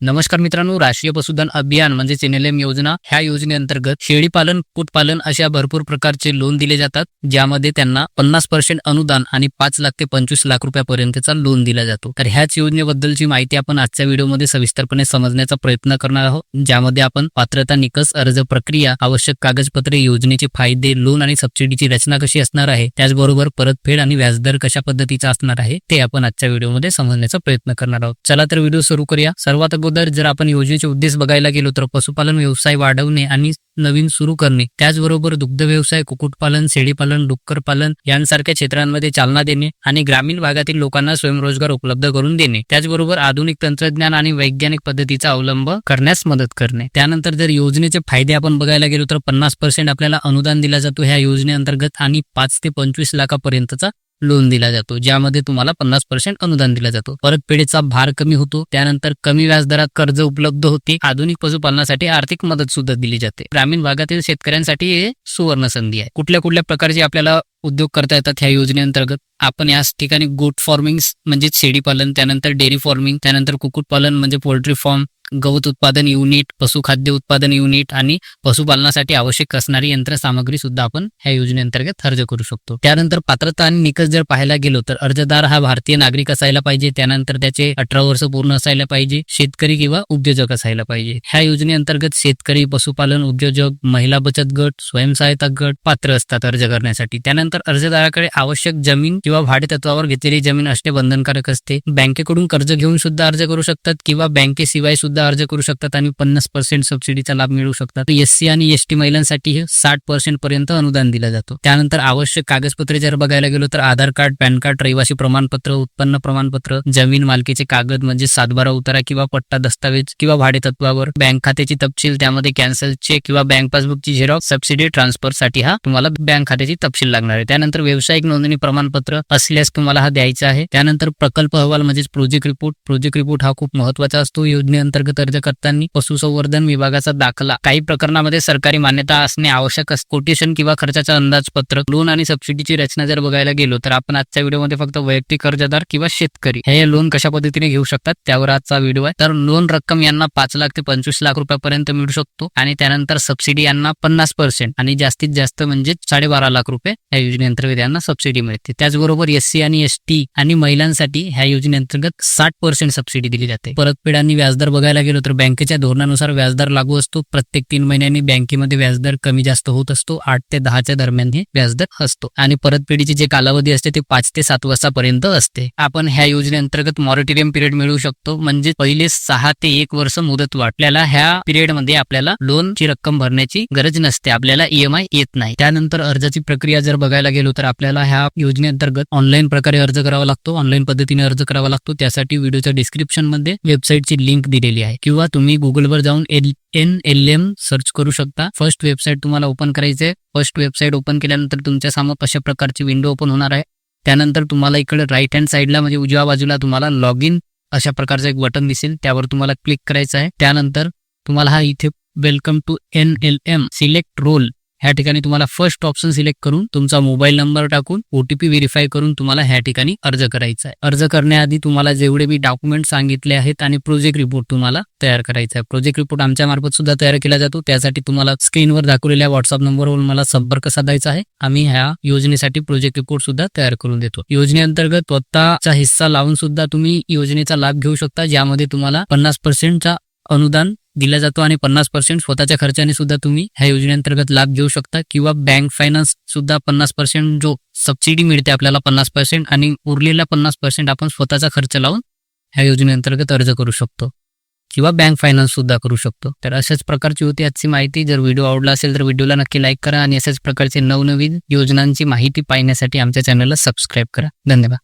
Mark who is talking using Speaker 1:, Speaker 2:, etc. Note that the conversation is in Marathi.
Speaker 1: नमस्कार मित्रांनो राष्ट्रीय पशुधन अभियान म्हणजेच एनएलएम योजना ह्या योजनेअंतर्गत शेळीपालन कुक्कुटपालन अशा भरपूर प्रकारचे लोन दिले जातात ज्यामध्ये त्यांना पन्नास पर्सेंट अनुदान आणि पाच लाख ते पंचवीस लाख रुपयापर्यंतचा लोन दिला जातो. तर ह्याच योजनेबद्दलची माहिती आपण आजच्या व्हिडिओमध्ये सविस्तरपणे समजण्याचा प्रयत्न करणार आहोत ज्यामध्ये आपण पात्रता निकष अर्ज प्रक्रिया आवश्यक कागदपत्रे योजनेचे फायदे लोन आणि सबसिडीची रचना कशी असणार आहे त्याचबरोबर परतफेड आणि व्याजदर कशा पद्धतीचा असणार आहे ते आपण आजच्या व्हिडिओमध्ये समजण्याचा प्रयत्न करणार आहोत. चला तर व्हिडिओ सुरू करूया. सर्वात अगोदर जर आपण योजनेचे उद्देश बघायला गेलो तर पशुपालन व्यवसाय वाढवणे आणि नवीन सुरू करणे त्याचबरोबर दुग्ध व्यवसाय कुक्कुटपालन शेळीपालन डुक्कर पालन यांसारख्या क्षेत्रांमध्ये चालना देणे आणि ग्रामीण भागातील लोकांना स्वयंरोजगार उपलब्ध करून देणे त्याचबरोबर आधुनिक तंत्रज्ञान आणि वैज्ञानिक पद्धतीचा अवलंब करण्यास मदत करणे. त्यानंतर जर योजनेचे फायदे आपण बघायला गेलो तर पन्नास पर्सेंट आपल्याला अनुदान दिला जातो ह्या योजनेअंतर्गत आणि पाच ते पंचवीस लाखापर्यंतचा लोन दिला जातो ज्यामध्ये तुम्हाला पन्नास पर्सेंट अनुदान दिला जातो. परतफेडीचा भार कमी होतो त्यानंतर कमी व्याजदरात कर्ज उपलब्ध होते. आधुनिक पशुपालनासाठी आर्थिक मदत सुद्धा दिली जाते. ग्रामीण भागातील शेतकऱ्यांसाठी हे सुवर्ण संधी आहे. कुठल्या कुठल्या प्रकारची आपल्याला उद्योग करता येतात ह्या योजनेअंतर्गत. आपण याच ठिकाणी गोट फॉर्मिंग म्हणजे शेळीपालन त्यानंतर डेअरी फॉर्मिंग त्यानंतर कुक्कुटपालन म्हणजे पोल्ट्री फॉर्म गवत उत्पादन युनिट पशुखाद्य उत्पादन युनिट आणि पशुपालनासाठी आवश्यक असणारी यंत्रसामग्री सुद्धा आपण ह्या योजनेअंतर्गत अर्ज करू शकतो. त्यानंतर पात्रता आणि निकष जर पाहायला गेलो तर अर्जदार हा भारतीय नागरिक असायला पाहिजे. त्यानंतर त्याचे अठरा वर्ष पूर्ण असायला पाहिजे. शेतकरी किंवा उद्योजक असायला पाहिजे. ह्या योजनेअंतर्गत शेतकरी पशुपालन उद्योजक महिला बचत गट स्वयंसहायता गट पात्र असतात अर्ज करण्यासाठी. त्यानंतर अर्जदाराकडे आवश्यक जमीन किंवा भाडेतत्वावर घेतलेली जमीन असणे बंधनकारक असते. बँकेकडून कर्ज घेऊन सुद्धा अर्ज करू शकतात किंवा बँकेशिवाय सुद्धा अर्ज करू शकतात आणि पन्नास पर्सेंट सबसिडीचा लाभ मिळू शकतात. एससी आणि एस टी महिलांसाठी हे साठ पर्सेंट पर्यंत अनुदान दिला जातो. त्यानंतर आवश्यक कागदपत्रे जर बघायला गेलो तर आधार कार्ड पॅन कार्ड रहिवासी प्रमाणपत्र उत्पन्न प्रमाणपत्र जमीन मालकीचे कागद म्हणजे सातबारा उतारा किंवा पट्टा दस्तावेज किंवा भाडेतत्वावर बँक खात्याची तपशील त्यामध्ये कॅन्सल चेक किंवा बँक पासबुकची झेरॉक्स सबसिडी ट्रान्सफरसाठी हा तुम्हाला बँक खात्याची तपशील लागणार आहे. त्यानंतर व्यावसायिक नोंदणी प्रमाणपत्र असल्यास तुम्हाला हा द्यायचा आहे. त्यानंतर प्रकल्प अहवाल म्हणजेच प्रोजेक्ट रिपोर्ट प्रोजेक्ट रिपोर्ट हा खूप महत्त्वाचा असतो. योजनेअंतर्गत अर्ज करताना पशुसंवर्धन विभागाचा दाखला. काही प्रकरणामध्ये सरकारी मान्यता असणे आवश्यक असते कोटेशन किंवा खर्चाचा अंदाजपत्रक लोन आणि सबसिडीची रचना जर बघायला गेलो तर आपण आजच्या व्हिडिओमध्ये फक्त वैयक्तिक कर्जदार किंवा शेतकरी हे लोन कशा पद्धतीने घेऊ शकतात त्यावर आजचा व्हिडिओ आहे. तर लोन रक्कम यांना पाच लाख ते पंचवीस लाख रुपयापर्यंत मिळू शकतो आणि त्यानंतर सबसिडी यांना पन्नास पर्सेंट आणि जास्तीत जास्त म्हणजे साडेबारा लाख रुपये योजनेअंतर्गत यांना सबसिडी मिळते. त्याचबरोबर एससी आणि एस टी आणि महिलांसाठी ह्या योजनेअंतर्गत साठ पर्सेंट सबसिडी दिली जाते. परतफेड आणि व्याजदर बघायला गेलो तर बँकेच्या धोरणानुसार व्याजदर लागू असतो. प्रत्येक तीन महिन्यांनी बँकेमध्ये व्याजदर कमी जास्त होत असतो. आठ ते दहाच्या दरम्यान हे व्याजदर असतो. आणि परतफेडीची जे कालावधी असते ते पाच ते सात वर्षापर्यंत असते. आपण ह्या योजनेअंतर्गत मॉरिटेरियम पिरियड मिळू शकतो. म्हणजे पहिले सहा ते एक वर्ष मुदत वाटल्याला ह्या पिरियडमध्ये आपल्याला लोनची रक्कम भरण्याची गरज नसते. आपल्याला ईएमआय येत नाही. त्यानंतर अर्जाची प्रक्रिया जर बघायला गेलो तर आपल्याला ह्या योजनेअंतर्गत ऑनलाईन प्रकारे अर्ज करावा लागतो. ऑनलाईन पद्धतीने अर्ज करावा लागतो. त्यासाठी व्हिडिओच्या डिस्क्रिप्शनमध्ये वेबसाईटची लिंक दिलेली आहे. किंवा तुम्ही गुगलवर जाऊन L N L M search करू शकता. फर्स्ट वेबसाईट तुम्हाला ओपन करायचे आहे. फर्स्ट वेबसाईट ओपन केल्यानंतर तुमच्यासमोर अशा प्रकारची विंडो ओपन होणार आहे. त्यानंतर तुम्हाला इकडे राईट हँड साईडला म्हणजे उजव्या बाजूला तुम्हाला लॉग इन अशा प्रकारचं एक बटन दिसेल. त्यावर तुम्हाला क्लिक करायचं आहे. त्यानंतर तुम्हाला हा इथे welcome to N L M select role ह्या ठिकाणी तुम्हाला फर्स्ट ऑप्शन सिलेक्ट करून तुमचा मोबाईल नंबर टाकून ओटीपी व्हेरीफाय करून तुम्हाला ह्या ठिकाणी अर्ज करायचा आहे. अर्ज करण्याआधी तुम्हाला जेवढे बी डॉक्युमेंट सांगितले आहेत आणि प्रोजेक्ट रिपोर्ट तुम्हाला तयार करायचा आहे. प्रोजेक्ट रिपोर्ट आमच्या मार्फत सुद्धा तयार केला जातो. त्यासाठी तुम्हाला स्क्रीनवर दाखवलेल्या व्हॉट्सअप नंबरवर मला संपर्क साधायचा आहे. आम्ही ह्या योजनेसाठी प्रोजेक्ट रिपोर्ट सुद्धा तयार करून देतो. योजनेअंतर्गत स्वतःचा हिस्सा लावून सुद्धा तुम्ही योजनेचा लाभ घेऊ शकता ज्यामध्ये तुम्हाला पन्नास पर्सेंटचा अनुदान दिला जातो आणि पन्नास पर्सेंट स्वतःच्या खर्चाने सुद्धा तुम्ही ह्या योजनेअंतर्गत लाभ घेऊ शकता. किंवा बँक फायनान्स सुद्धा पन्नास पर्सेंट जो सबसिडी मिळते आपल्याला पन्नास पर्सेंट आणि उरलेला पन्नास पर्सेंट आपण स्वतःचा खर्च लावून ह्या योजनेअंतर्गत अर्ज करू शकतो. किंवा बँक फायनान्स सुद्धा करू शकतो. तर अशाच प्रकारची होती आजची माहिती. जर व्हिडिओ आवडला असेल तर व्हिडिओला नक्की लाईक करा आणि अशाच प्रकारचे नवनवीन योजनांची माहिती पाहण्यासाठी आमच्या चॅनलला सबस्क्राईब करा. धन्यवाद.